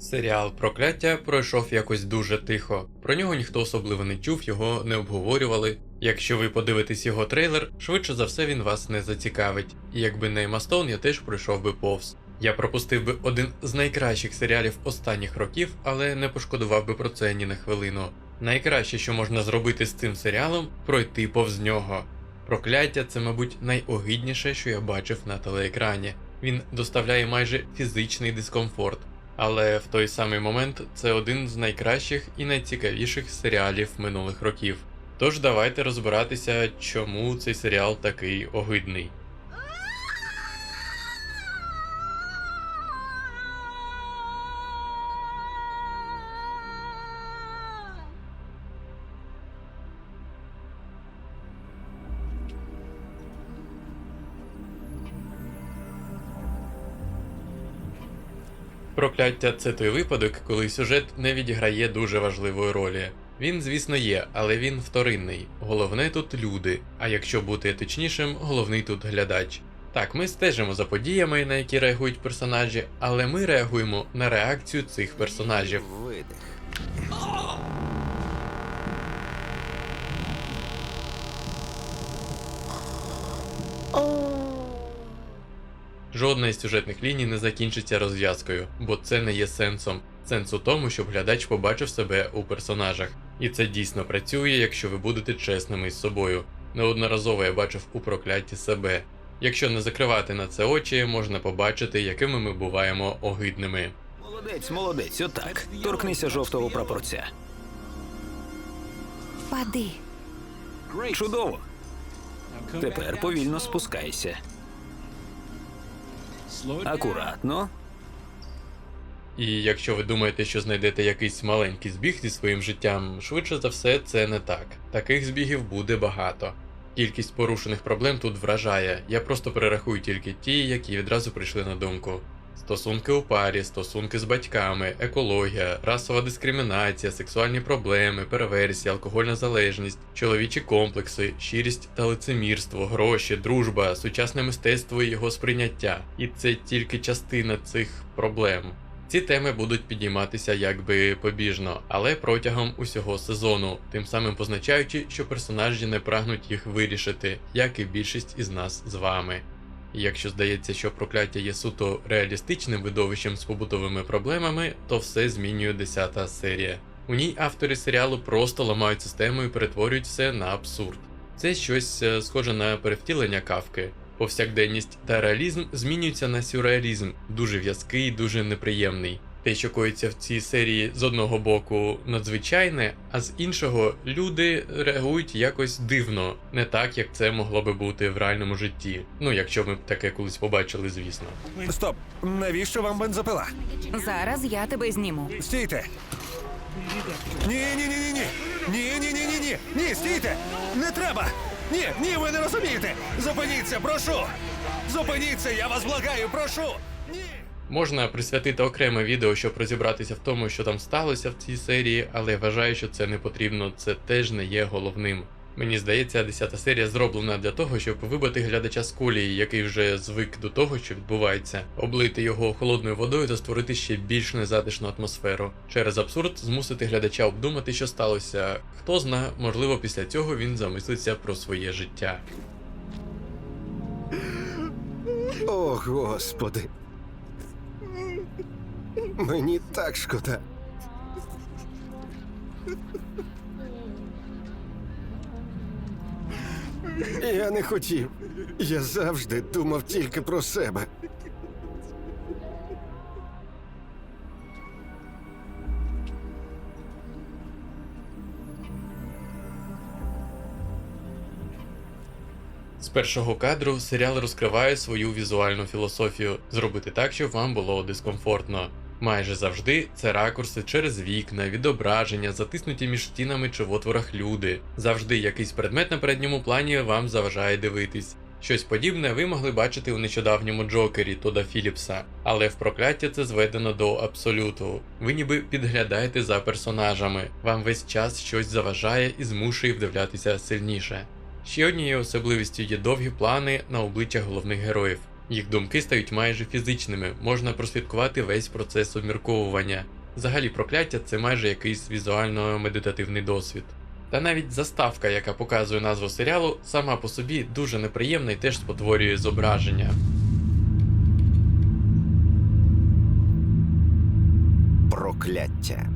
Серіал Прокляття пройшов якось дуже тихо. Про нього ніхто особливо не чув, його не обговорювали. Якщо ви подивитесь його трейлер, швидше за все він вас не зацікавить. І якби не Мастон, я теж пройшов би повз. Я пропустив би один з найкращих серіалів останніх років, але не пошкодував би про це ні на хвилину. Найкраще, що можна зробити з цим серіалом, пройти повз нього. Прокляття це, мабуть, найогидніше, що я бачив на телеекрані. Він доставляє майже фізичний дискомфорт. Але в той самий момент це один з найкращих і найцікавіших серіалів минулих років. Тож давайте розбиратися, чому цей серіал такий огидний. Прокляття це той випадок, коли сюжет не відіграє дуже важливої ролі. Він, звісно, є, але він вторинний. Головне тут люди, а якщо бути точнішим, головний тут глядач. Так, ми стежимо за подіями, на які реагують персонажі, але ми реагуємо на реакцію цих персонажів. Видих. Жодна із сюжетних ліній не закінчиться розв'язкою, бо це не є сенсом. Сенс у тому, щоб глядач побачив себе у персонажах. І це дійсно працює, якщо ви будете чесними із собою. Неодноразово я бачив у прокляті себе. Якщо не закривати на це очі, можна побачити, якими ми буваємо огидними. Молодець, молодець, отак. Торкнися жовтого прапорця. Пади. Чудово. Тепер повільно спускайся. Акуратно. І якщо ви думаєте, що знайдете якийсь маленький збіг зі своїм життям, швидше за все це не так. Таких збігів буде багато. Кількість порушених проблем тут вражає. Я просто перерахую тільки ті, які відразу прийшли на думку. Стосунки у парі, стосунки з батьками, екологія, расова дискримінація, сексуальні проблеми, перверсія, алкогольна залежність, чоловічі комплекси, щирість та лицемірство, гроші, дружба, сучасне мистецтво і його сприйняття. І це тільки частина цих проблем. Ці теми будуть підійматися якби побіжно, але протягом усього сезону, тим самим позначаючи, що персонажі не прагнуть їх вирішити, як і більшість із нас з вами. Якщо здається, що прокляття є суто реалістичним видовищем з побутовими проблемами, то все змінює 10 серія. У ній автори серіалу просто ламають систему і перетворюють все на абсурд. Це щось е, схоже на перевтілення кавки. Повсякденність та реалізм змінюються на сюрреалізм, дуже в'язкий, дуже неприємний. Те, що коїться в цій серії з одного боку надзвичайне, а з іншого люди реагують якось дивно, не так, як це могло би бути в реальному житті. Ну, якщо ми б таке колись побачили, звісно. Стоп! Навіщо вам бензопила? Зараз я тебе зніму. Стійте! Ні, ні, ні, ні, ні. Ні, ні, ні, ні, ні. Ні, стійте! Не треба! Ні, ні, ви не розумієте! Зупиніться, прошу! Зупиніться, я вас благаю, прошу! Ні! Можна присвятити окреме відео, щоб розібратися в тому, що там сталося в цій серії, але я вважаю, що це не потрібно, це теж не є головним. Мені здається, 10 серія зроблена для того, щоб вибити глядача з колії, який вже звик до того, що відбувається, облити його холодною водою та створити ще більш незатишну атмосферу. Через абсурд змусити глядача обдумати, що сталося. Хто зна, можливо, після цього він замислиться про своє життя. О, господи. Мені так шкода. Я не хотів. Я завжди думав тільки про себе. З першого кадру серіал розкриває свою візуальну філософію зробити так, щоб вам було дискомфортно. Майже завжди це ракурси через вікна, відображення, затиснуті між стінами чи в отворах люди. Завжди якийсь предмет на передньому плані вам заважає дивитись. Щось подібне ви могли бачити у нещодавньому Джокері Тода Філіпса, але в прокляття це зведено до абсолюту. Ви ніби підглядаєте за персонажами, вам весь час щось заважає і змушує вдивлятися сильніше. Ще однією особливістю є довгі плани на обличчях головних героїв. Їх думки стають майже фізичними, можна прослідкувати весь процес обмірковування. Взагалі прокляття це майже якийсь візуально-медитативний досвід. Та навіть заставка, яка показує назву серіалу, сама по собі дуже неприємна і теж спотворює зображення. Прокляття.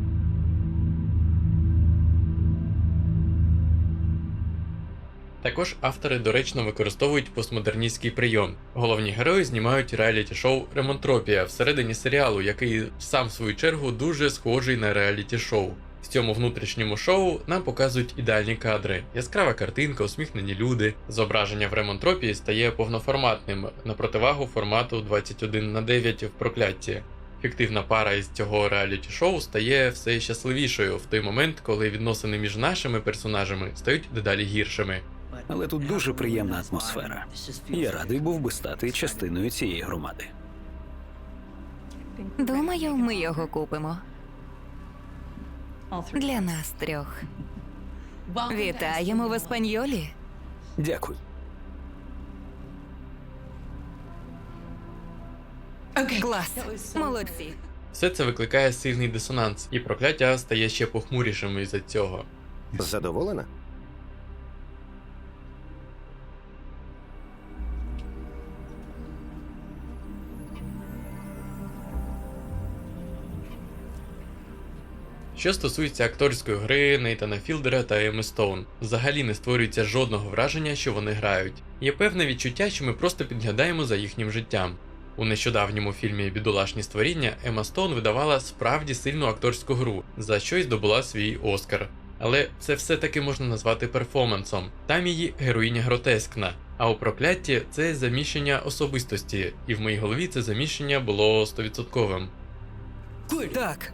Також автори доречно використовують постмодерністський прийом. Головні герої знімають реаліті-шоу Ремонтропія всередині серіалу, який сам в свою чергу дуже схожий на реаліті-шоу. В цьому внутрішньому шоу нам показують ідеальні кадри, яскрава картинка, усміхнені люди. Зображення в ремонтропії стає повноформатним на противагу формату 21 на 9 в проклятті. Фіктивна пара із цього реаліті-шоу стає все щасливішою в той момент, коли відносини між нашими персонажами стають дедалі гіршими. Але тут дуже приємна атмосфера. Я радий був би стати частиною цієї громади. Думаю, ми його купимо. Для нас трьох. Вітаємо в Еспаньолі. Дякую. Клас. Молодці. Все це викликає сильний дисонанс, і прокляття стає ще похмурішим із-за цього. Задоволена? Що стосується акторської гри Нейтана Філдера та Еми Стоун, взагалі не створюється жодного враження, що вони грають. Є певне відчуття, що ми просто підглядаємо за їхнім життям. У нещодавньому фільмі Бідолашні створіння Ема Стоун видавала справді сильну акторську гру, за що й здобула свій Оскар. Але це все-таки можна назвати перформансом. Там її героїня гротескна. А у прокляття це заміщення особистості, і в моїй голові це заміщення було стовідсотковим. Так.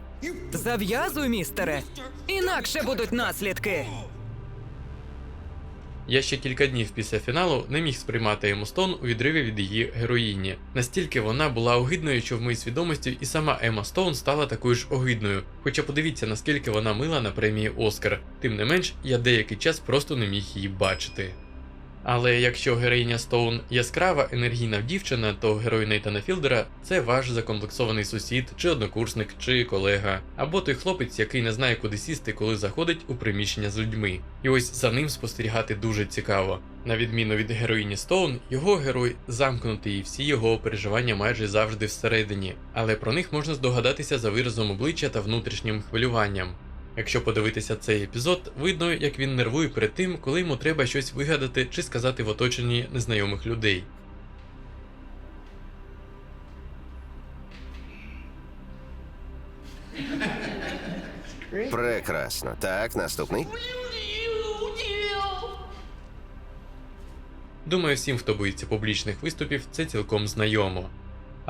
Зав'язуй, містере. Інакше будуть наслідки. Я ще кілька днів після фіналу не міг сприймати Ему Стоун у відриві від її героїні. Настільки вона була огидною, що в моїй свідомості і сама Ема Стоун стала такою ж огидною. Хоча подивіться, наскільки вона мила на премії Оскар. Тим не менш, я деякий час просто не міг її бачити. Але якщо героїня Стоун яскрава енергійна дівчина, то герой Нейтана Філдера це ваш закомплексований сусід, чи однокурсник, чи колега, або той хлопець, який не знає, куди сісти, коли заходить у приміщення з людьми. І ось за ним спостерігати дуже цікаво. На відміну від героїні Стоун, його герой замкнутий і всі його переживання майже завжди всередині, але про них можна здогадатися за виразом обличчя та внутрішнім хвилюванням. Якщо подивитися цей епізод, видно, як він нервує перед тим, коли йому треба щось вигадати чи сказати в оточенні незнайомих людей. Прекрасно. Так, наступний. Думаю, всім, хто боїться публічних виступів, це цілком знайомо.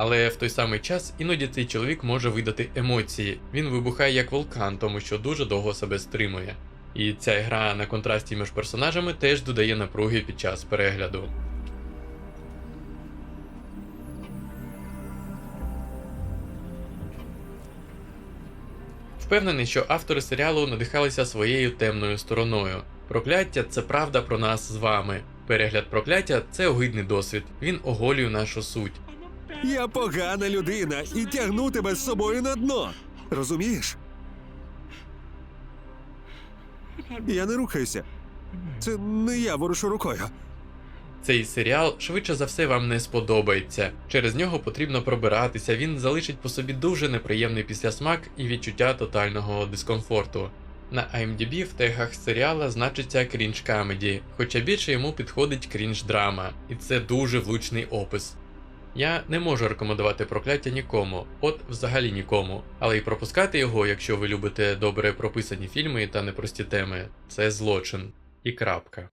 Але в той самий час іноді цей чоловік може видати емоції. Він вибухає як вулкан, тому що дуже довго себе стримує. І ця гра на контрасті між персонажами теж додає напруги під час перегляду. Впевнений, що автори серіалу надихалися своєю темною стороною. Прокляття це правда про нас з вами. Перегляд прокляття це огидний досвід. Він оголює нашу суть. Я погана людина і тягну тебе з собою на дно. Розумієш? Я не рухаюся. Це не я ворушу рукою. Цей серіал швидше за все вам не сподобається. Через нього потрібно пробиратися. Він залишить по собі дуже неприємний післясмак і відчуття тотального дискомфорту. На IMDb в тегах серіала значиться крінж камеді, хоча більше йому підходить крінж драма, і це дуже влучний опис. Я не можу рекомендувати прокляття нікому, от взагалі нікому, але й пропускати його, якщо ви любите добре прописані фільми та непрості теми, це злочин. І крапка.